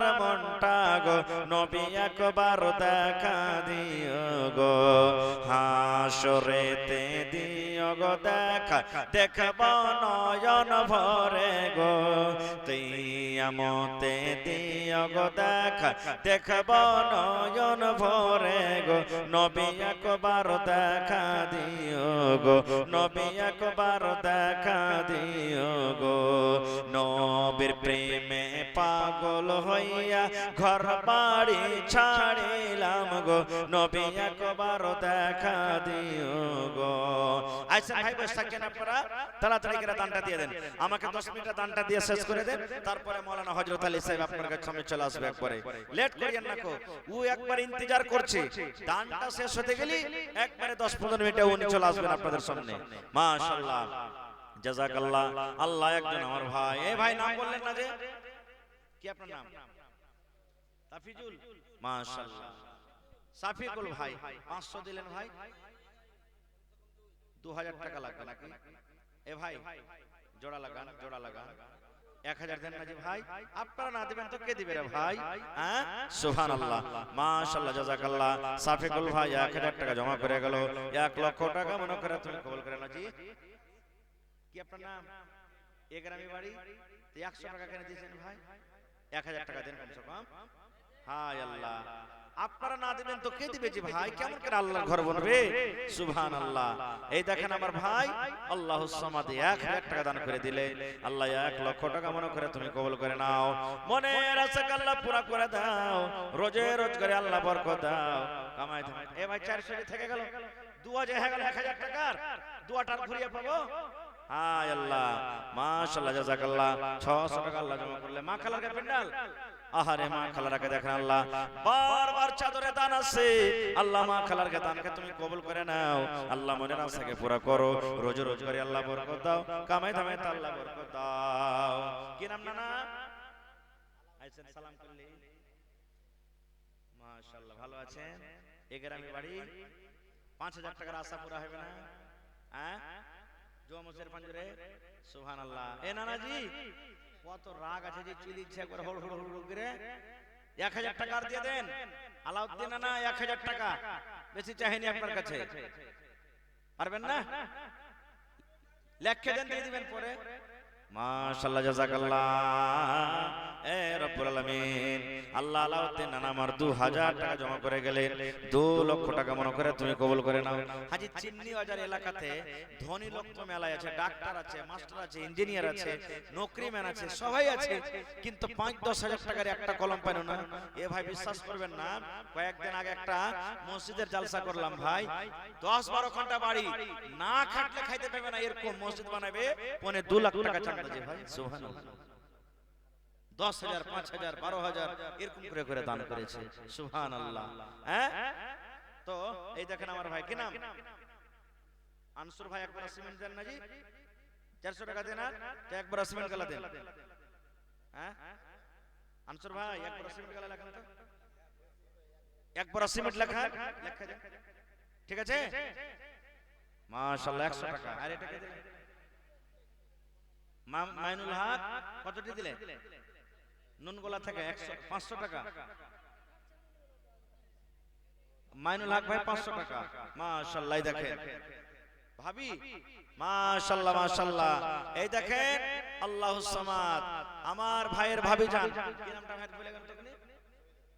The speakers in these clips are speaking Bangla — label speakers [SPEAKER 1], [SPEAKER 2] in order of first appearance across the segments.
[SPEAKER 1] আমার মনটা গো নবী একবার দেখা দিও গো হাসরেতে দিও গো দেখা দেখব নয়ন ভরে গো তিয়ামতে দিও গো দেখা দেখব নয়ন ভরে গো নবী একবার দেখা দিও গো নবী একবার দেখা দিও গো নবীর প্রেমে পাগল হইয়া ঘর ঘর বাড়ি ছাড়িলাম গো নবী একবার দেখা দিও গো
[SPEAKER 2] আচ্ছা ভাই বসে থাকেন আপনারা তাড়াতাড়ি করে দানটা দিয়ে দেন আমাকে দশ মিনিট দানটা দিয়ে শেষ করে দেন তারপরে মৌলানা হজরত আলী সাহেব আপনার কাছে সামনে চলে আসবে একবারে লেট করিয়েন না কো ও একবার ইন্তজার করছে দানটা শেষ হতে গেলি একবারে দশ পনেরো মিনিটে উনি চলে আসবেন আপনাদের সামনে মাশাআল্লাহ জাজাকাল্লাহ আল্লাহ একজন আমার ভাই এ ভাই নাম বললেন না যে কি আপনার নাম তাফিজুল মাশাআল্লাহ সাফিকুল ভাই 500 দিলেন ভাই 2000 টাকা লাগবে নাকি এ ভাই জোড়া লাগান জোড়া লাগান এক হাজার দেন না ভাই আপনারা না তো কে দিবে রে ভাই হ্যাঁ আল্লাহ মাশাল্লাহ সাফিকুল ভাই এক হাজার টাকা জমা করে গেল এক লক্ষ টাকা মনে করে তুমি কবল করে না জি কি আপনার নাম এ বাড়ি একশো টাকা কেন দিয়েছেন ভাই এক হাজার টাকা দেন কমসে কম হায় আল্লাহ আপনারা না দিবেন তো কে দিবে যে ভাই কেমন করে ঘর বনবে সুবহান আল্লাহ এই দেখেন আমার ভাই আল্লাহ এক হাজার টাকা দান করে দিলে আল্লাহ এক লক্ষ টাকা মনে করে তুমি কবল করে নাও মনে আল্লাহ পুরা করে দাও রোজে রোজ করে আল্লাহ দাও কামাই এ ভাই চারশো থেকে গেল দু হাজার হয়ে গেল এক হাজার টাকার দুয়াটার ঘুরিয়ে পাবো হায় আল্লাহ মাশাআল্লাহ জাযাকাল্লাহ টাকা আল্লাহ জমা করলে মা খালার পেন্ডাল আহারে মা খালারাকে দেখেন আল্লাহ বারবার চাদরে দান আছে আল্লাহ মা খালারকে দানকে তুমি কবুল করে নাও আল্লাহ মনে আশাকে পুরা করো রোজ রোজ করে আল্লাহ বরকত দাও কামাই দামে আল্লাহ বরকত দাও কি নাম নানা আইছেন সালাম করলি মাশাআল্লাহ ভালো আছেন এ গ্রামে বাড়ি 5000 টাকার আশা পুরা হবে না হ্যাঁ জোয়া মসজিদের পাঞ্জরে সুবহানাল্লাহ এ নানাজি কত রাগ আছে যে চিলি ইচ্ছা করে হড় হল হল করে এক হাজার টাকা আর দিয়ে দেন আলাউদ্দিন না এক হাজার টাকা বেশি চাহিনি আপনার কাছে পারবেন না লেখে দেন দিয়ে দিবেন পরে মাশাল্লাহ জাজাকাল্লাহ আল্লাহ আলাউদ্দিন নানা আমার দু টাকা জমা করে গেলেন দু লক্ষ টাকা মনে করে তুমি কবল করে নাও হাজি চিমনি বাজার এলাকাতে ধনী লোক তো মেলায় আছে ডাক্তার আছে মাস্টার আছে ইঞ্জিনিয়ার আছে নকরিম্যান আছে সবাই আছে কিন্তু পাঁচ দশ হাজার টাকার একটা কলম পেন না এ ভাই বিশ্বাস করবেন না কয়েকদিন আগে একটা মসজিদের জালসা করলাম ভাই দশ বারো ঘন্টা বাড়ি না খাটলে খাইতে পারবে না এরকম মসজিদ বানাবে পনে দু লাখ টাকা বাজে ভাই সোহান দশ হাজার পাঁচ হাজার বারো হাজার এরকম করে করে দান করেছে সুহান আল্লাহ হ্যাঁ তো এই দেখেন আমার ভাই কি নাম আনসুর ভাই একবার সিমেন্ট দেন না জি চারশো টাকা দেন আর একবার সিমেন্ট গালা দেন হ্যাঁ আনসুর ভাই একবার সিমেন্ট গালা লেখেন তো একবার সিমেন্ট লেখা লেখা ঠিক আছে মাশাআল্লাহ 100 টাকা আর এটা কে দিলেন মাইনুল হক কতটি দিলে নুন গোলা থেকে একশো পাঁচশো টাকা মাইনুল হক ভাই পাঁচশো টাকা মাশাল্লাহ দেখে ভাবি মাশাল্লাহ মাশাল্লাহ এই দেখেন আল্লাহ সামাদ আমার ভাইয়ের ভাবি যান কি নামটা ভাই বলে গেল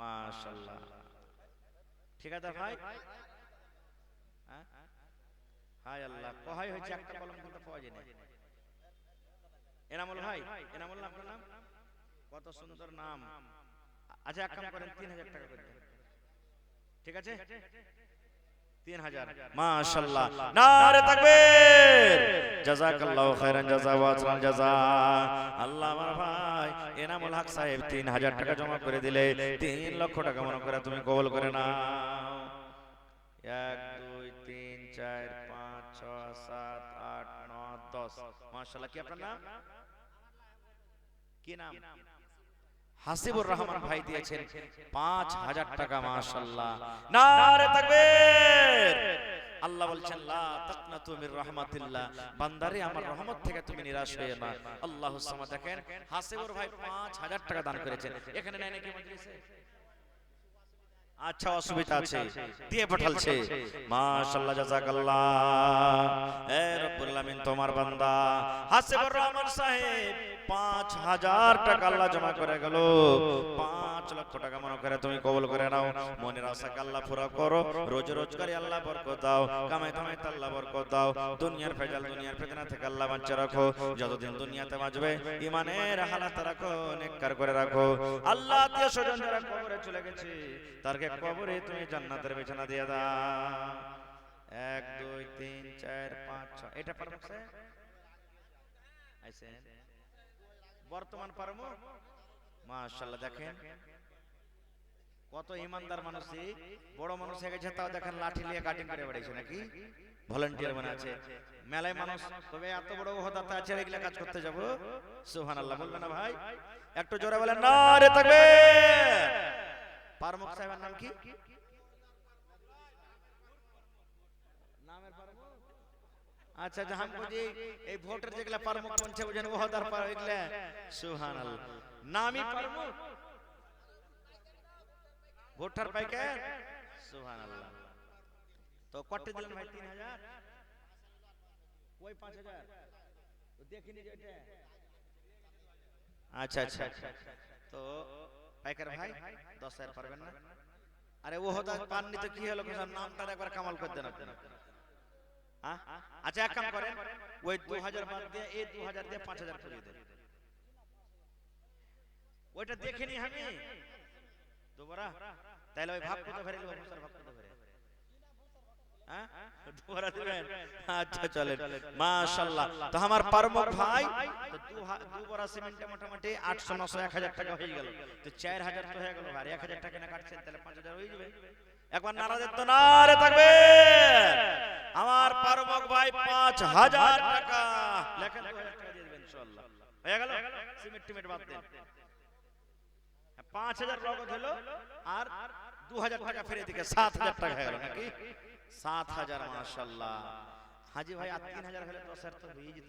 [SPEAKER 2] মাশাল্লাহ ঠিকাদার ভাই হ্যাঁ? হাই আল্লাহ কহাই হয়েছে একটা কলম কিন্তু পাওয়া যায় না এনামুল ভাই এনামুল নাম কত সুন্দর নাম আচ্ছা এক কাম করেন তিন হাজার টাকা করে ঠিক আছে তিন হাজার মাশাল্লাহ নারে তাকবীর জাযাকাল্লাহু খাইরান জাযা ওয়া আল্লাহ আমার ভাই নয় এনামুল হক সাহেব তিন হাজার টাকা জমা করে দিলে তিন লক্ষ টাকা মনে করে তুমি কবল করে না এক দুই তিন চার পাঁচ ছ সাত আট ন দশ মার্শাল্লাহ কি আপনার নাম কি নাম হাসিবুর রহমান ভাই দিয়েছেন পাঁচ হাজার টাকা মাশাল্লাহ নারে থাকবে আল্লাহ বলছেন লা তাকনাতু মির রাহমাতিল্লাহ বান্দারে আমার রহমত থেকে তুমি নিরাশ হয়ে না আল্লাহ সামা দেখেন হাসেবর ভাই 5000 টাকা দান করেছেন এখানে নাই নাকি মজলিসে আচ্ছা, আচ্ছা অসুবিধা আছে দিয়ে পাঠালছে মাশাআল্লাহ জাযাকাল্লাহ এ রব্বুল আলামিন তোমার বান্দা হাসিব রহমান সাহেব 5000 টাকা আল্লাহ জমা করে গেল 5 লক্ষ টাকা মনে করে তুমি কবুল করে নাও মনের আশাকে আল্লাহ পুরো করো রোজ রোজ করে আল্লাহ বরকত দাও কামাই কামাই আল্লাহ বরকত দাও দুনিয়ার ফেজাল দুনিয়ার ফেজনা থেকে আল্লাহ বাঁচা রাখো যতদিন দুনিয়াতে বাঁচবে ইমানের হালাত রাখো নেককার করে রাখো আল্লাহ আত্মীয় স্বজনরা কবরে চলে গেছে তার কবরে তুমি জান্নাতের বিছানা দিয়ে এক দুই তিন চার পাঁচ ছয় এটা বর্তমান পারবো মাশাল্লাহ দেখেন কত ইমানদার মানুষই বড় মানুষ হয়ে গেছে তাও দেখেন লাঠি নিয়ে কাটিং করে বেড়াইছে নাকি ভলেন্টিয়ার মানে আছে মেলায় মানুষ তবে এত বড় হতা আছে এগুলা কাজ করতে যাবো সুহান আল্লাহ বলবেন না ভাই একটু জোরে বলেন না রে থাকবে ফারুক সাহেবের নাম কি নামের আচ্ছা আচ্ছা হামকো যে এই ভোটার যেগুলা প্রমুখ পঞ্চে বুঝেন ওহদার পার এগুলা সুবহানাল্লাহ নামই প্রমুখ ভোটার প্যাকেট সুবহানাল্লাহ তো কত দিলেন ভাই 3000 কই 5000 তো দেখিনি যেটা আচ্ছা আচ্ছা তো পাইকার ভাই দশ হাজার পারবেন না আরে ও হতা পাননি তো কি হলো নামটা একবার কামাল করে দেন আপনি আচ্ছা এক কাম করেন ওই দু হাজার বাদ দিয়ে এই দু হাজার দিয়ে পাঁচ হাজার করিয়ে দেন ওইটা দেখেনি আমি তোমরা তাহলে ওই ভাব কত ফেরে ভাব কত ফেরে আমার পারমক ভাই দু বড়া সিমেন্টে মোটামুটি আটশো নশো এক হাজার টাকা হয়ে গেল তো চার হাজার হয়ে গেল এক হাজার টাকা পাঁচ হাজার একবার নারাজের তো থাকবে আমার পারমক ভাই পাঁচ হাজার টাকা হ্যাঁ, পাঁচ হাজার নগদ হলো আর দু হাজার টাকা ফেরে দিকে সাত হাজার টাকা হয়ে গেল নাকি সাত হাজার মাসাল্লাহ হাজি ভাই আর তিন হাজার হলে তো স্যার তো হয়ে যেত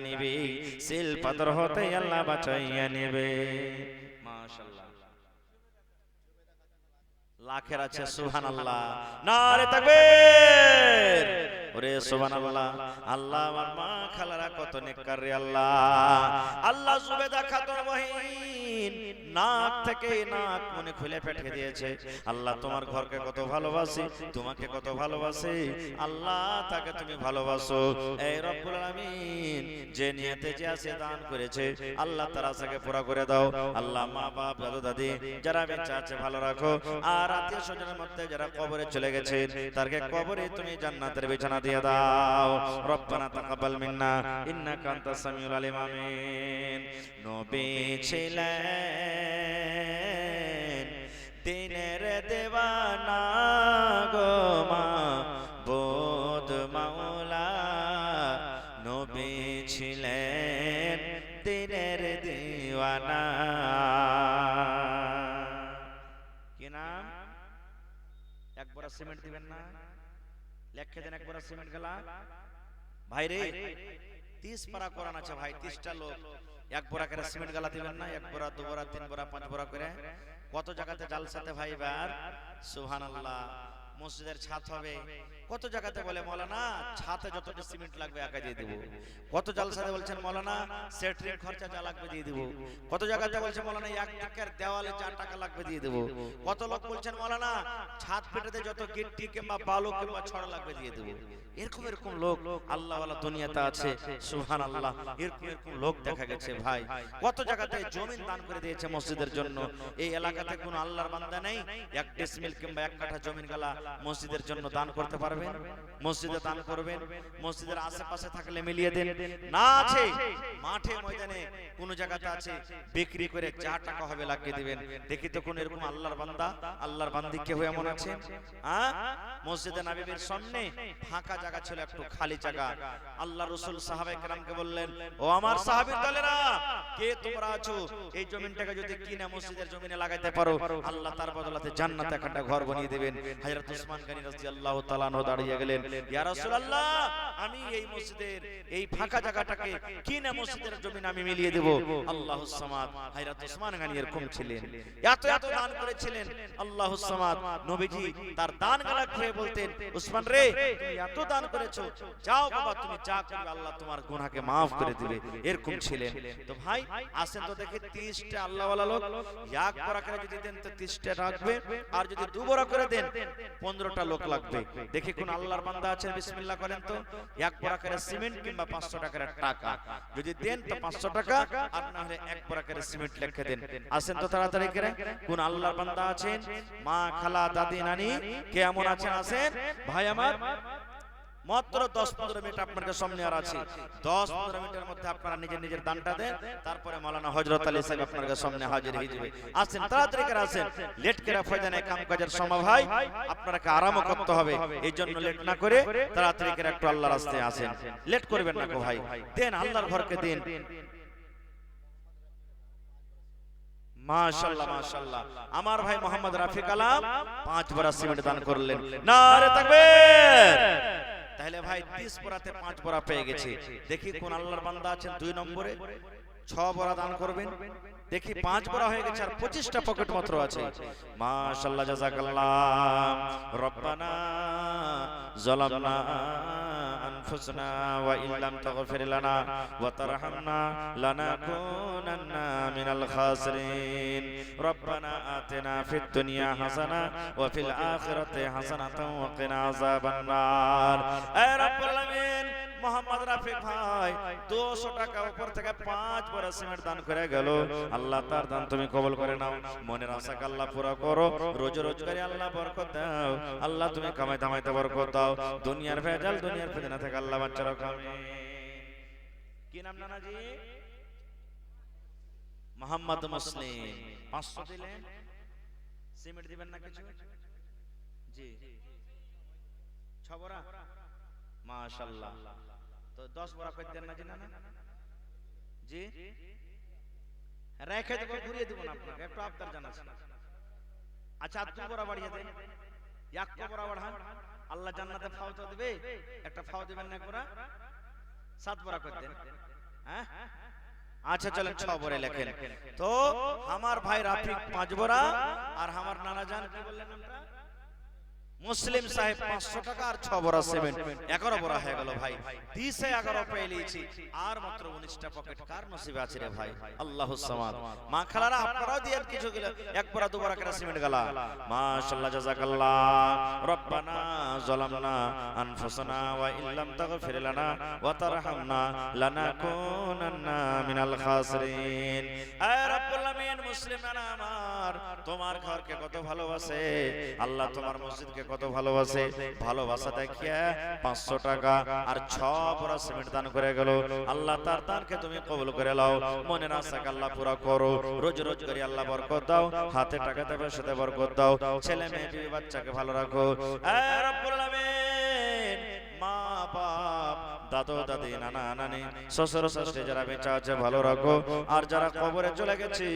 [SPEAKER 2] নিবে সিল পাথর হতে আল্লাহ বাঁচাইয়া নিবে লাখের আছে ওরে আল্লাহ আমার মা খালারা কত নেককার রে আল্লাহ আল্লাহ মহিন নাক থেকে নাক মনে খুলে পেটে দিয়েছে আল্লাহ তোমার ঘরকে কত ভালোবাসি তোমাকে কত ভালোবাসি আল্লাহ তাকে তুমি ভালোবাসো এই রব্বুল আলামিন যে নিয়তে যে আছে দান করেছে আল্লাহ তার আশাকে পুরা করে দাও আল্লাহ মা বাপ দাদু দাদি যারা বেঁচে আছে ভালো রাখো আর আত্মীয় স্বজনের মধ্যে যারা কবরে চলে গেছে তারকে কবরে তুমি জান্নাতের বিছানা দিয়ে দাও রব্বানা তাকাবাল মিন্না ইন্নাকা আনতাস সামিউল আলিম আমিন নবী ছিলেন দিনের দেওয়ানা সিমেন্ট দিবেন না লেখে দেন একবার সিমেন্ট গেলা ভাই রে তিস পারা কোরআন আছে ভাই তিসটা লোক এক বোরা করে সিমেন্ট গালা দিবেন না এক বোরা দু বোরা তিন বোরা পাঁচ বোরা করে কত জায়গাতে জালসাতে ভাই এবার সুহান আল্লাহ মসজিদের ছাদ হবে কত জায়গাতে বলে মলানা ছাতে যতটা সিমেন্ট লাগবে একা দিয়ে দেবো কত জালসাতে বলছেন মলানা সেটরিং খরচা যা লাগবে দিয়ে দেবো কত জায়গাতে বলছেন মলানা এক টাকার দেওয়ালে চার টাকা লাগবে দিয়ে দেবো কত লোক বলছেন মলানা ছাদ পেটাতে যত গিট্টি কিংবা বালু কিংবা ছড় লাগবে দিয়ে দেবো এরকম এরকম লোক আল্লাহওয়ালা দুনিয়াতে আছে সুহান আল্লাহ এরকম এরকম লোক দেখা গেছে ভাই কত জায়গাতে জমিন দান করে দিয়েছে মসজিদের জন্য এই এলাকাতে কোনো আল্লাহর বান্দা নেই এক ডিসমিল কিংবা এক কাঠা জমিন গেলা মসজিদের জন্য দান করতে পারবেন মসজিদে দান করবেন মসজিদের আশেপাশে থাকলে মিলিয়ে দেন না আছে মাঠে ময়দানে কোন জায়গাতে আছে বিক্রি করে যা টাকা হবে লাগিয়ে দিবেন দেখি তো কোন এরকম আল্লাহর বান্দা আল্লাহর বান্দি হয়ে এমন আছে হ্যাঁ মসজিদে নাবিবের সামনে ফাঁকা জায়গা ছিল একটু খালি জায়গা আল্লাহ রসুল সাহাবে কেরামকে বললেন ও আমার সাহাবির দলেরা কে তোমরা আছো এই জমিনটাকে যদি কিনা মসজিদের জমিনে লাগাইতে পারো আল্লাহ তার বদলাতে জান্নাতে একটা ঘর বানিয়ে দেবেন হাজরত ওসমান গানি রাদিয়াল্লাহু তাআলা নো দাঁড়িয়ে গেলেন ইয়া রাসূলুল্লাহ আমি এই মসজিদের এই ফাঁকা জায়গাটাকে কি মসজিদের জমিন আমি মিলিয়ে দেব আল্লাহু সামাদ হযরত ওসমান গানি এরকম ছিলেন এত এত দান করেছিলেন আল্লাহু সামাদ নবীজি তার দান গালা খেয়ে বলতেন ওসমান রে তুমি এত দান করেছো যাও বাবা তুমি যা করবে আল্লাহ তোমার গুনাহকে maaf করে দিবে এরকম ছিলেন তো ভাই আসেন তো দেখি 30টা আল্লাহওয়ালা লোক এক বরাকারে যদি দেন তো 30টা রাখবে আর যদি দু বরা করে দেন পনেরোটা লোক লাগবে দেখি কোন আল্লাহর বান্দা আছেন বিসমিল্লা করেন তো এক পরাকারে সিমেন্ট কিংবা পাঁচশো টাকার টাকা যদি দেন তো পাঁচশো টাকা আর না হলে এক পরাকারে সিমেন্ট লেখে দেন আসেন তো তাড়াতাড়ি করে কোন আল্লাহর বান্দা আছেন মা খালা দাদি নানি কে এমন আছেন আসেন ভাই আমার মাত্র দশ পনেরো মিনিট আপনাদের সামনে আর আছে দশ পনেরো মিনিটের মধ্যে আপনারা নিজের নিজের দানটা দেন তারপরে মালানা হজরত আলী সাহেব আপনাদের সামনে হাজির হয়ে যাবে আসেন তাড়াতাড়ি করে আসেন লেট করে ফয়দা কাম কাজের সময় ভাই আপনাকে আরাম করতে হবে এই জন্য লেট না করে তাড়াতাড়ি করে একটু আল্লাহর আসতে আসেন লেট করবেন না গো ভাই দেন আল্লাহর ঘরকে দিন মাশাল্লাহ মাশাল্লাহ আমার ভাই মোহাম্মদ রাফিক আলাম পাঁচ বড় সিমেন্ট দান করলেন না রে তাকবীর তাহলে ভাই তিরিশ পড়াতে পাঁচ পড়া পেয়ে গেছে দেখি কোন আল্লাহর বান্দা আছেন দুই নম্বরে ছ বড়া দান করবেন দেখি পাঁচ বড়া হয়ে গেছে আর পঁচিশটা পকেট মাত্র আছে মাশাল্লাহ জাজাকাল্লাহ রব্বানা আনফুসনা ওয়া তাগফির লানা ওয়া তারহামনা লানাকুনান্না মিনাল খাসিরিন রব্বানা আতিনা ফিদ দুনিয়া হাসানা ওয়া ফিল আখিরাতি ওয়া কিনা এ রব্বুল মোহাম্মদ রাফিক ভাই 200 টাকা উপর থেকে পাঁচ বড় সিমেন্ট দান করে গেল আল্লাহ তার দান তুমি কবল করে নাও মনের আশাকে আল্লাহ পুরা করো রোজ রোজগারে আল্লাহ বরকত দাও আল্লাহ তুমি কামাই দামাইতে বরকত দাও দুনিয়ার ভেজাল দুনিয়ার ফেজনা থেকে আল্লাহ বাচ্চারা কামে কি নাম নানাজি মোহাম্মদ মুসলিম 500 দিলেন সিমেন্ট দিবেন না কিছু জি ছবরা মাশাআল্লাহ তো 10 বরা কইতেন না জি নানা জি রেখে দেবো ঘুরিয়ে দেবো না আপনাকে একটু আপনার জানা আচ্ছা দু বড়া বাড়িয়ে দেন এক বড়া বাড়ান আল্লাহ জান্নাতে ফাওতা দেবে একটা ফাও দেবেন না একবার সাত বড়া করতেন হ্যাঁ? হ্যাঁ, হ্যাঁ, হ্যাঁ আচ্ছা চলেন আচ্ছা, ছ বরে লেখেন তো আমার ভাই রাফিক পাঁচ বড়া আর আমার নানা জান কি বললেন আমরা মুসলিম সাহেব পাঁচশো টাকা আর ছ বড় সেভেন এগারো বড় হয়ে গেল ভাই দিশে এগারো পেয়ে নিয়েছি আর মাত্র উনিশটা পকেট কার নসিবে আছে রে ভাই আল্লাহ মা খালারা আপনারাও দিয়ে কিছু গেল এক বড়া দু একটা সিমেন্ট গেলা মাশাল্লাহ জাজাকাল্লাহ রব্বানা জলামনা আনফুসানা ওয়া ইল্লাম তাগফির লানা ওয়া তারহামনা লানাকুনান্না মিনাল খাসিরিন এ রব্বুল আমিন আমার তোমার ঘরকে কত ভালোবাসে আল্লাহ তোমার মসজিদকে কত ভালোবাসে ভালোবাসা দেখিয়ে পাঁচশো টাকা আর ছ বড় সিমেন্ট দান করে গেল আল্লাহ তার দানকে তুমি কবুল করে লাও মনে আশাকে আল্লাহ পুরা করো রোজ রোজ করে আল্লাহ বরকত দাও হাতে টাকা দেবে সাথে বরকত দাও ছেলে মেয়ে তুমি বাচ্চাকে ভালো রাখো মা বাপ দাদো দাদি নানা নানি শ্বশুর শ্বশুরে যারা বেঁচে আছে ভালো রাখো আর যারা কবরে চলে গেছে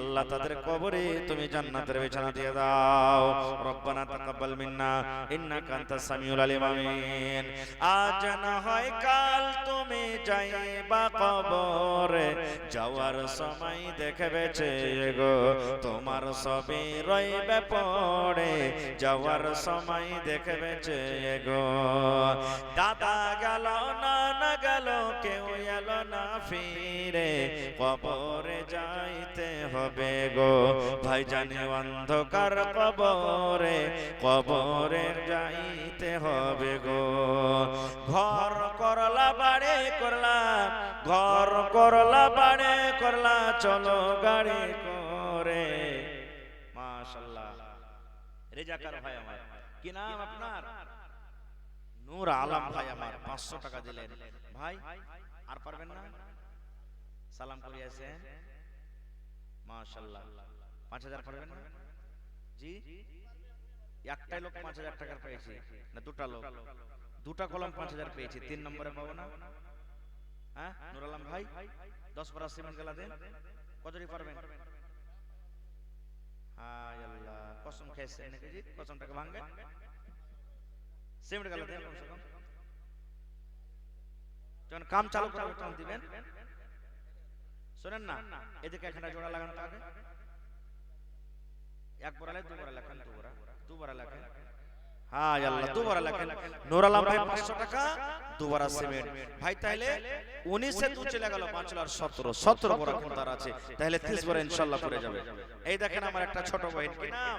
[SPEAKER 2] আল্লাহ তাদের কবরে তুমি জান্নাতের বিছানা দিয়ে দাও রব্বানা তাকাব্বাল মিন্না ইন্নাকা আনতাস সামিউল আলিম আমিন আজ না হয় কাল তুমি যাইবা কবরে যাওয়ার সময় দেখবে গো তোমার সবে রইবে পড়ে যাওয়ার সময় দেখবে গো দাদা গেল না না গেল কেউ এলো না ফিরে কবরে যাইতে হবে গো ভাই জানে অন্ধকার কবরে কবরে যাইতে হবে গো ঘর করলা বাড়ে করলা ঘর করলা বাড়ে করলা চলো গাড়ি করে মাশাল্লাহ রেজাকার ভাই আমার কি নাম আপনার নূর আলম ভাই আমার পাঁচশো টাকা দিলেন ভাই আর পারবেন না সালাম করিয়াছেন মাশাল্লাহ পাঁচ হাজার পারবেন না জি একটাই লোক পাঁচ হাজার টাকার পেয়েছি না দুটা লোক দুটা কলম পাঁচ হাজার পেয়েছি তিন নম্বরে পাবো না হ্যাঁ নুর আলম ভাই দশ পারা সিমেন্ট গেলা দেন কতটি পারবেন কসম খেয়েছেন নাকি টাকা ভাঙবেন সিমেন্ট গালো যখন কাম চালু তখন দিবেন শোনেন না এদিকে এখানে জোড়া লাগানো থাকে এক হ্যাঁ আল্লাহ দু বড়া লেখেন ভাই পাঁচশো টাকা দুবার সিমেন্ট ভাই তাহলে উনিশে দু চলে গেল পাঁচ লাখ সতেরো সতেরো বড়া তার আছে তাহলে 30 বড়া ইনশাআল্লাহ যাবে এই দেখেন আমার একটা ছোট বহিন কি নাম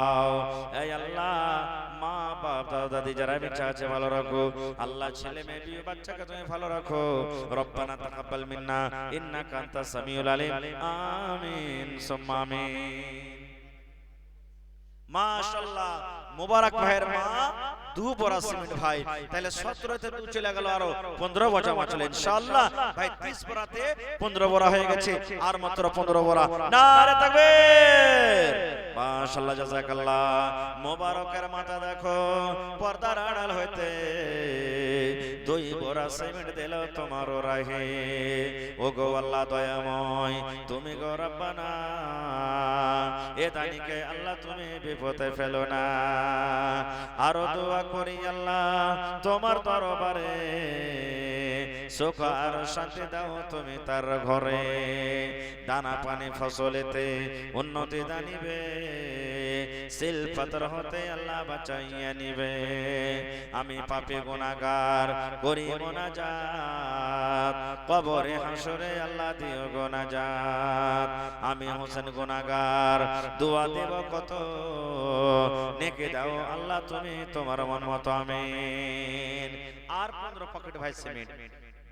[SPEAKER 2] দাও এই আল্লাহ মা বাপ দাদা দাদি যারা বেঁচে আছে ভালো রাখো আল্লাহ ছেলে মেয়ে বিয়ে বাচ্চাকে তুমি ভালো রাখো রব্বানা তাকাব্বাল মিন্না ইন্নাকা আনতাস সামিউল আলিম আমিন সুম্মা আমিন মাশাআল্লাহ মোবারক ভাইয়ের মা দু বড়া সিমেন্ট ভাই তাহলে সতেরোতে দু পনেরো বড়া মাছলে ইনশাআল্লাহ ভাই তিরিশ বড়াতে পনেরো বড়া হয়ে গেছে আর মাত্র পনেরো বড়া না রে থাকবে মাশাল্লাহ মোবারকের মাথা দেখো পর্দার আড়াল হইতে দুই গোড়া সিমেন্ট দিল তোমার রাহে ও গো আল্লাহ দয়াময় তুমি গো রব্বানা এ দানিকে আল্লাহ তুমি বিপদে ফেলো না আরো দোয়া করি আল্লাহ তোমার দরবারে সুখ আর শান্তি দাও তুমি তার ঘরে দানা পানি ফসলেতে উন্নতি দানিবে শিল্পাতর হতে আল্লাহ বাঁচাইয়া নিবে আমি পাপে গোনাগার করি গোনাজাত কবরে হাসরে আল্লাহ দিও গোনাজাত আমি হোসেন গোনাগার দোয়া দেব কত নেকে দাও আল্লাহ তুমি তোমার মন মতো আমি আর পনেরো পকেট ভাই সিমেন্ট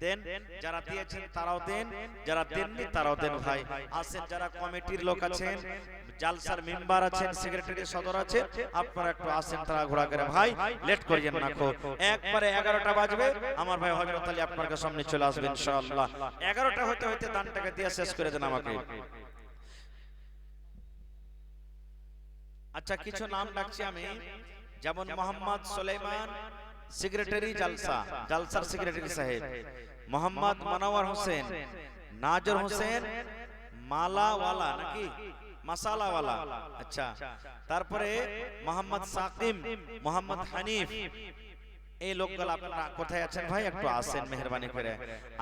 [SPEAKER 2] দেন যারা দিয়েছেন তারাও দেন যারা দেননি তারাও দেন ভাই আছেন যারা কমিটির লোক আছেন জালসার মেম্বার আছেন সেক্রেটারি সদর আছে আপনারা একটু আসেন তারা ঘোরা করে ভাই লেট করিয়েন না খো একবারে এগারোটা বাজবে আমার ভাই হজরত আলী আপনার সামনে চলে আসবেন ইনশাআল্লাহ এগারোটা হতে হতে দানটাকে দিয়ে শেষ করে দেন আমাকে আচ্ছা কিছু নাম ডাকছি আমি যেমন মোহাম্মদ সুলাইমান সেক্রেটারি জালসা জালসার সেক্রেটারি সাহেব মোহাম্মদ মানাওয়ার হোসেন নাজর হোসেন মালাওয়ালা নাকি আচ্ছা তারপরে মোহাম্মদ সাকিম মোহাম্মদ হানিফ এই লোকগুলো আপনারা কোথায় আছেন ভাই একটু আসেন মেহরবানি করে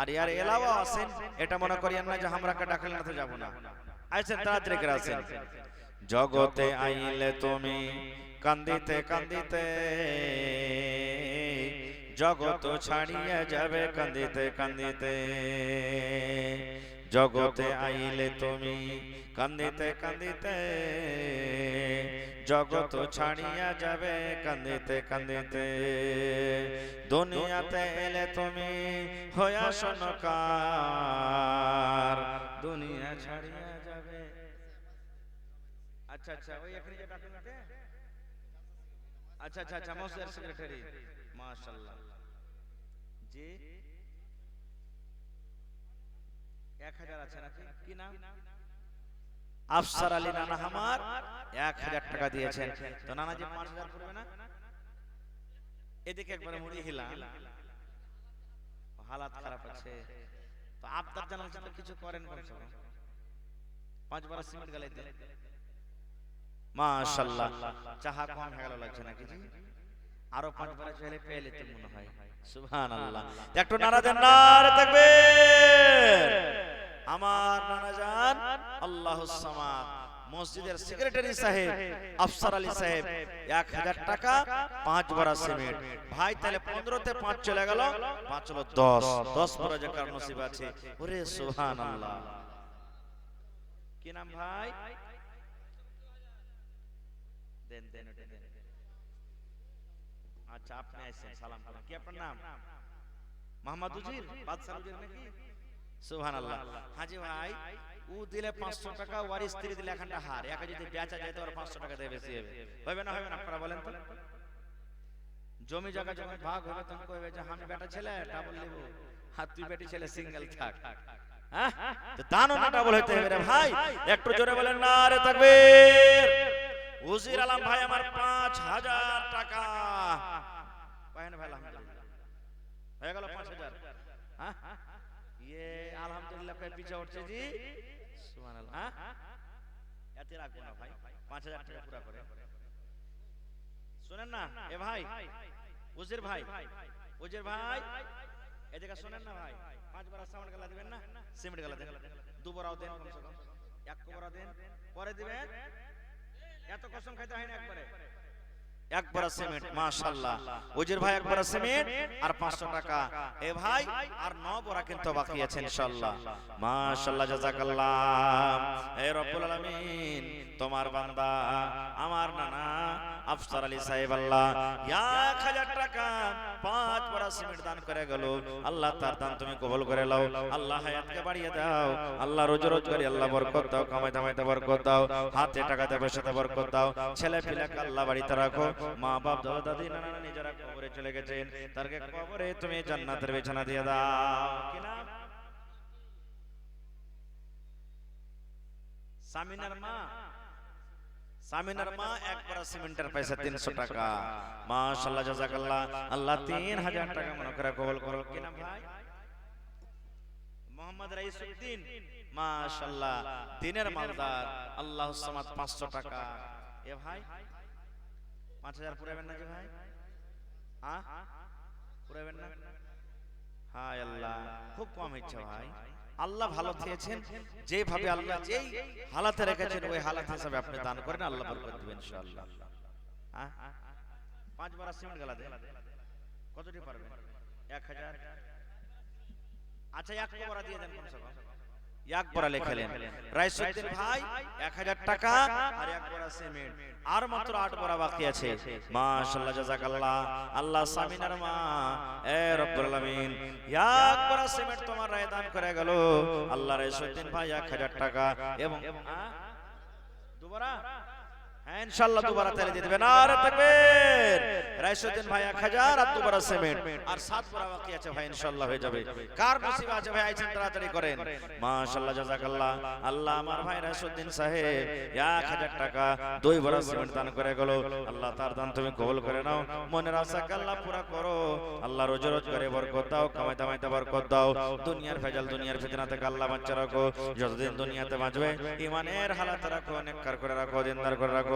[SPEAKER 2] আর ইয়ার এলাও আসেন এটা মনে করি না যে আমরা ডাকলে না যাবো না আচ্ছা, তাড়াতাড়ি করে আসেন জগতে আইলে তুমি কান্দিতে কান্দিতে জগৎ ছাড়িয়ে যাবে কান্দিতে কান্দিতে জগতে আইলে তুমি কান্দিতে কান্দিতে জগৎ ছাড়িয়া যাবে কান্দিতে কান্দিতে দুনিয়াতে এলে তুমি হইয়া শোনকার দুনিয়া ছাড়িয়া যাবে আচ্ছা আচ্ছা ওই এখানে যে ডাক্তার আচ্ছা আচ্ছা আচ্ছা মহাশয়ের সেক্রেটারি মাশাল্লাহ যে এক আছে নাকি কি নাম আফসার আলী নানা আমার এক টাকা দিয়েছেন তো নানা যে পাঁচ হাজার পড়বে না এদিকে একবার মুড়ি হিলাম হালাত খারাপ আছে তো আপনার জানার জন্য কিছু করেন কমসে কম পাঁচবার সিমেন্ট গালাইতে মাশাআল্লাহ চাহা কম হয়ে লাগছে নাকি জি আরো পাঁচ বার চলে পেলে তো মনে হয় সুবহানাল্লাহ একটু নারা দেন নারে তাকবীর আমার নানা জান আল্লাহুস সামাদ মসজিদের সেক্রেটারি সাহেব আফসার আলী সাহেব এক হাজার টাকা পাঁচ বড়া সিমেন্ট ভাই তাহলে পনেরোতে পাঁচ চলে গেল পাঁচ হলো দশ দশ বড় যে কার নসিব আছে ওরে সোহান কি নাম ভাই দেন দেন দেন আচ্ছা আপনি আসছেন সালাম কি আপনার নাম মোহাম্মদ উজির বাদশাহ উজির নাকি সুবহানাল্লাহ হাজি ভাই ও দিলে 500 টাকা ওর স্ত্রী দিলে এখানটা হার একা যদি বেচা যায় তো 500 টাকা দেবে হবে হবে না হবে না আপনারা বলেন তো জমি জায়গা যখন ভাগ হবে তখন কইবে যে আমি বেটা ছেলে ডাবল হাত তুই বেটি ছেলে সিঙ্গেল থাক হ্যাঁ তো দানো না ডাবল হইতে হবে রে ভাই একটু জোরে বলেন না তাকবীর ওজির আলম ভাই আমার পাঁচ হাজার টাকা পাইন ভাই আলহামদুলিল্লাহ হয়ে গেল পাঁচ হাজার হ্যাঁ ইয়ে আলহামদুলিল্লাহ কয় পিছা উঠছে জি সুবহানাল্লাহ হ্যাঁ এতে রাখবো না ভাই পাঁচ হাজার টাকা পুরা করে শোনেন না এ ভাই ওজির ভাই ওজির ভাই এদিকে শোনেন না ভাই পাঁচ পাঁচবার সাউন্ড গালা দিবেন না সিমেন্ট গালা দেন দুবারও দেন এক কবরাও দেন পরে দিবেন এত কসম খাইতে হয় না একবারে তোমার বান্দা আমার নানা আফসার আলী সাহেব আল্লাহ এক হাজার টাকা পাঁচ বড় সিমেন্ট দান করে গেল আল্লাহ তার দান তুমি কবল করে লাও আল্লাহ হায়াতকে বাড়িয়ে দাও আল্লাহ রোজ রোজ করি আল্লাহ বরকত দাও কামাই কামাইতে বরকত দাও হাতে টাকাতে পয়সাতে বরকত দাও ছেলে পিলাকে আল্লাহ বাড়িতে রাখো মা বাপ দাদা দাদি নানা নানি কবরে চলে গেছেন তাদেরকে কবরে তুমি জান্নাতের বিছানা দিয়ে দাও কিনা সামিনার মা সামিনার মা এক বড় সিমেন্টের পয়সা 300 টাকা মাশাআল্লাহ জাযাকাল্লাহ আল্লাহ 3000 টাকা মনে করে কবুল করো কিনা ভাই মোহাম্মদ রাইসুদ্দিন মাশাআল্লাহ দিনের মালদার আল্লাহ সামাদ 500 টাকা এ ভাই পাঁচ হাজার পুরাবেন না যে ভাই হ্যাঁ পুরাবেন না হায় আল্লাহ খুব কম ইচ্ছা ভাই আল্লাহ ভালো চেয়েছেন যেভাবে আল্লাহ যেই হালাতে রেখেছেন ওই হালাত হিসাবে আপনি দান করেন আল্লাহ ভালো বরকত দিবেন ইনশাআল্লাহ পাঁচ বার সিমেন্ট গেলা দেন কতটি পারবেন এক হাজার আচ্ছা এক কবরা দিয়ে দেন কমসে কম একবারা লেখালেন রাইসুদ্দিন ভাই এক হাজার টাকা আর একবারা সিমেন্ট আর মাত্র আট বড়া বাকি আছে মাশাল্লাহ জাজাকাল্লাহ আল্লাহ সামিনার মা এ রব্বুল আলামিন এক বড়া সিমেন্ট তোমার রায় দান করে গেল আল্লাহ রাইসুদ্দিন ভাই এক হাজার টাকা এবং দুবারা ইনশাআল্লাহ দুবার দিয়ে আর তাকবীর ভাই 1000 আর দুবার সিমেন্ট আর সাত বাকি আছে ভাই ইনশাআল্লাহ হয়ে যাবে কার নসিব আছে ভাই আইছেন তাড়াতাড়ি করেন মাশাআল্লাহ জাযাকাল্লাহ আল্লাহ আমার ভাই সাহেব 1000 টাকা দুই বড় সিমেন্ট দান করে গেল আল্লাহ তার দান তুমি কবুল করে নাও আল্লাহ করো আল্লাহ রোজ রোজ করে বরকত দাও কামাই দামাইতে বরকত দাও দুনিয়ার ভেজাল দুনিয়ার ফিতনা থেকে আল্লাহ বাঁচা রাখো যতদিন দুনিয়াতে বাঁচবে ইমানের হালাত রাখো অনেক কার করে রাখো দিনদার করে রাখো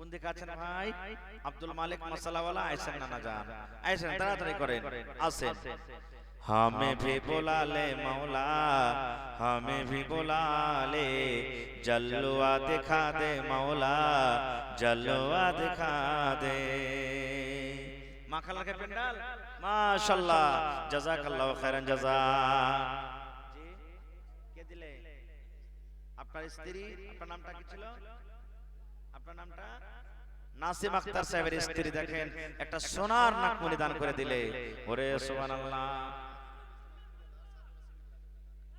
[SPEAKER 2] কোন দিকে আছেন ভাই আব্দুল মালিক মশলাওয়ালা আইসেন যান আইসেন তাড়াতাড়ি করেন আসেন भी बुला ले मौला हमें भी बुला ले जलवा दिखा दे मौला जलवा दिखा दे माँ खला के पिंडाल खैरन जजा আপনার স্ত্রী আপনার নামটা কি ছিল নাসিম আক্তার সাহেবের স্ত্রী দেখেন একটা সোনার নাকমনি দান করে দিলে ওরে সুবহানাল্লাহ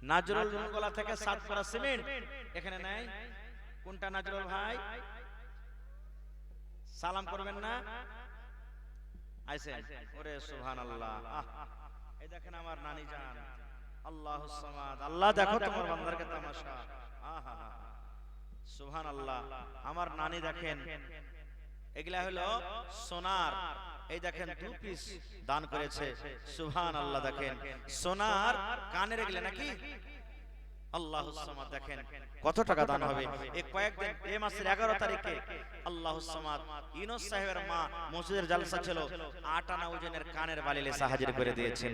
[SPEAKER 2] নাজরুল গলা থেকে সাতপাড়া সিমেন্ট এখানে নাই কোনটা নাজরুল ভাই সালাম করবেন না আইসেন ওরে সুবহানাল্লাহ এই দেখেন আমার নানি জান আল্লাহ আল্লাহ দেখো তোমার বান্দারকে তামাশা আহা সুহান আল্লাহ আমার নানি দেখেন এগুলা হলো সোনার এই দেখেন দু পিস দান করেছে সুহান আল্লাহ দেখেন সোনার কানে রেখলে নাকি আল্লাহ দেখেন কত টাকা দান হবে এই কয়েকদিন এ মাসের এগারো তারিখে আল্লাহ ইনোস সাহেবের মা মসজিদের জালসা ছিল আট আনা ওজনের কানের বালিলে সাহায্য করে দিয়েছেন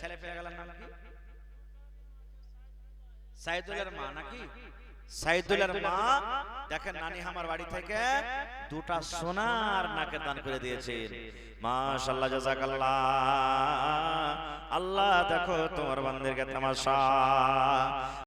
[SPEAKER 2] ছেলে পেয়ে গেলাম নাম কি সাইদুলের মা নাকি সাইদুলের মা দেখেন নানি আমার বাড়ি থেকে দুটা সোনার নাকে দান করে দিয়েছে মাশাল্লাহ জাজাকাল্লাহ আল্লাহ দেখো তোমার বান্দেরকে তামাশা